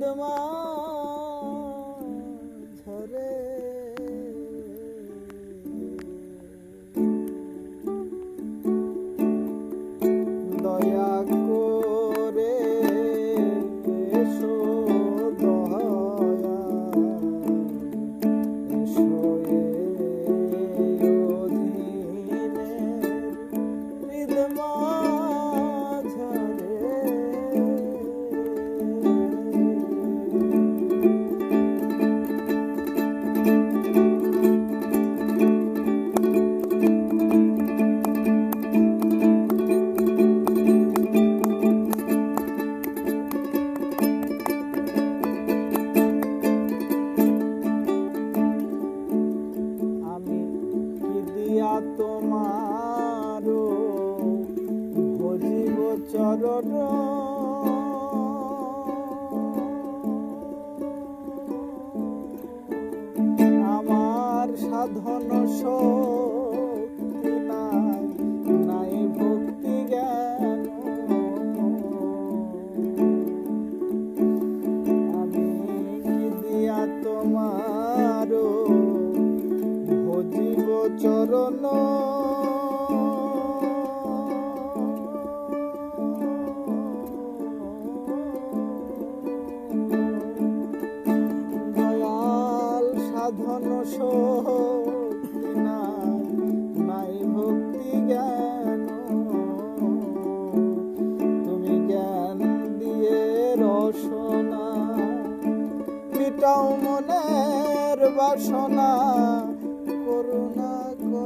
পদ্মা ঝরে দয়া দিয়া তোমার ভজিব চরণ। আমার সাধন সব চরণ। দয়াল সাধন শক্তি নাই নাই ভক্তি জ্ঞান। তুমি জ্ঞান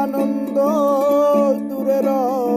আনন্দ দূরে রয়